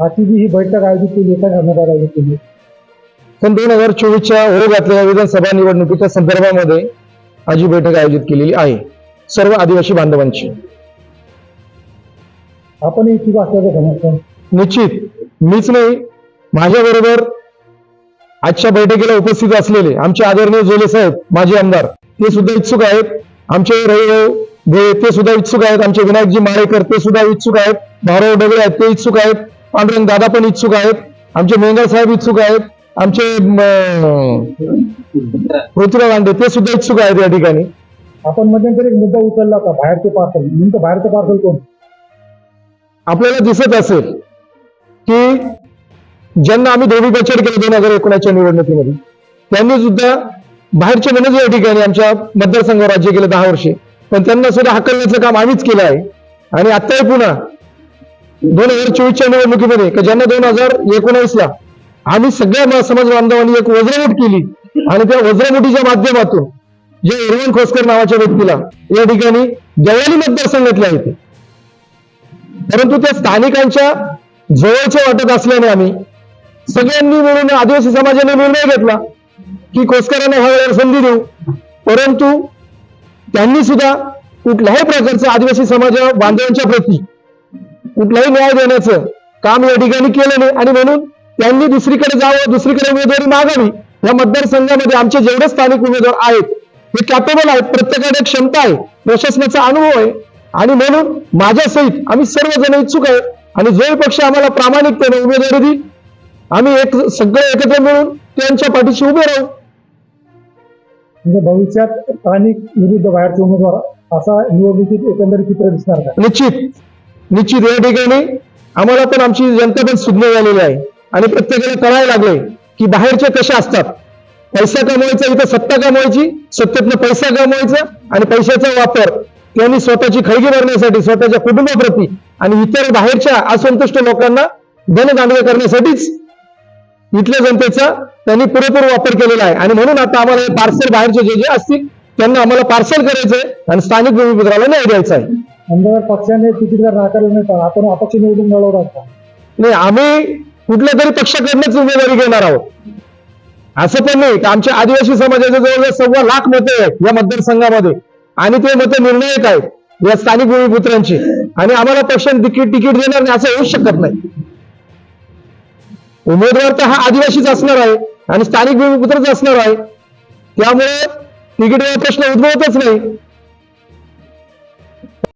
जी ही बैठक आयोजित केली एका करण्यात आयोजित केली. पण दोन हजार चोवीसच्या घातलेल्या विधानसभा निवडणुकीच्या संदर्भामध्ये आज ही बैठक आयोजित केलेली आहे. सर्व आदिवासी बांधवांची. आपण इच्छुक असल्याचं समजतं निश्चित. मीच नाही माझ्या बरोबर आजच्या बैठकीला उपस्थित असलेले आमचे आदरणीय जोले साहेब माजी आमदार ते सुद्धा इच्छुक आहेत. आमचे रविभाऊ ते सुद्धा इच्छुक आहेत. आमचे विनायकजी माळेकर ते सुद्धा इच्छुक आहेत. भाऊराव डगळे आहेत ते इच्छुक आहेत. पांडुरंग दादा पण इच्छुक आहेत. आमचे मेंगल साहेब इच्छुक आहेत. आमचे म, पृथ्वीराज लांडे ते सुद्धा इच्छुक आहेत या ठिकाणी. आपण मध्यंतरी एक मुद्दा उचलला होता बाहेरचे पार्सल नेमकं बाहेरचं पार्सल कोण? आपल्याला दिसत असेल की ज्यांना आम्ही धोबी बचत केलं दोन हजार एकोणीसच्या निवडणुकीमध्ये त्यांनी सुद्धा बाहेरचे म्हणून या ठिकाणी आमच्या मतदारसंघावर राज्य केलं दहा वर्षे. पण त्यांना सुद्धा हकलण्याचं काम आम्हीच केलं आहे. आणि आत्ताही पुन्हा दोन हजार चोवीसच्या निवडणुकीमध्ये का ज्यांना दोन हजार एकोणावीसला आम्ही सगळ्या समाज बांधवांनी एक वज्रमूठ केली आणि त्या वज्रमुठीच्या माध्यमातून जे इरवन खोसकर नावाच्या व्यक्तीला या ठिकाणी देवळाली मतदारसंघातले आहे ते परंतु त्या स्थानिकांच्या जवळचे वाटत असल्याने आम्ही सगळ्यांनी मिळून आदिवासी समाजाने निर्णय घेतला की खोसकरांना ह्या संधी देऊ. परंतु त्यांनी सुद्धा कुठल्याही प्रकारचं आदिवासी समाज बांधवांच्या प्रती कुठलाही न्याय देण्याचं काम या ठिकाणी केलं नाही. आणि म्हणून त्यांनी दुसरीकडे जावं दुसरीकडे उमेदवारी मागावी. या मतदारसंघामध्ये आमचे जेवढे स्थानिक उमेदवार आहेत हे कॅपेबल आहेत प्रत्येकाकडे क्षमता आहे प्रशासनाचा अनुभव आहे. आणि म्हणून माझ्या सहित आम्ही सर्वजण इच्छुक आहे आणि जो पक्ष आम्हाला प्रामाणिकतेने उमेदवारी देईल. आम्ही एक सगळे एकत्र मिळून त्यांच्या पाठीशी उभे राहू. म्हणजे भविष्यात स्थानिक विरुद्ध बाहेरचे उमेदवार असा निवडणुकीत एकंदरीत चित्र दिसणार का? निश्चित. निश्चित या ठिकाणी आम्हाला पण आमची जनता पण सुज्ञ झालेली आहे. आणि प्रत्येकाला कळायला लागले की बाहेरचे कसे असतात? पैसा कमवायचा इथं सत्ता कमवायची सत्तेतनं पैसा कमवायचा आणि पैशाचा वापर. त्यांनी स्वतःची खळगी भरण्यासाठी स्वतःच्या कुटुंबाप्रती आणि इतर बाहेरच्या असंतुष्ट लोकांना धनदांडगे करण्यासाठीच इथल्या जनतेचा त्यांनी पुरेपूर वापर केलेला आहे. आणि म्हणून आता आम्हाला पार्सल बाहेरचे जे जे असतील त्यांना आम्हाला पार्सल करायचंय आणि स्थानिक भूमिपुत्राला न्याय द्यायचा आहे. आमदार पक्षाने तिकीट जर नाकारलं नाही तर आपण अपक्ष निवडून लढवणार का? नाही आम्ही कुठल्या तरी पक्षाकडनंच उमेदवारी घेणार आहोत. असं पण नाही की आमच्या आदिवासी समाजाचे जवळजवळ सव्वा लाख मतं आहेत या मतदारसंघामध्ये. आणि ते मतं निर्णायक आहेत या स्थानिक भूमिपुत्रांची. आणि आम्हाला पक्षाने तिकीट तिकीट देणार नाही असं होऊच शकत नाही. उमेदवार तर हा आदिवासीच असणार आहे आणि स्थानिक भूमिपुत्रच असणार आहे. त्यामुळे तिकीट प्रश्न उद्भवतच नाही.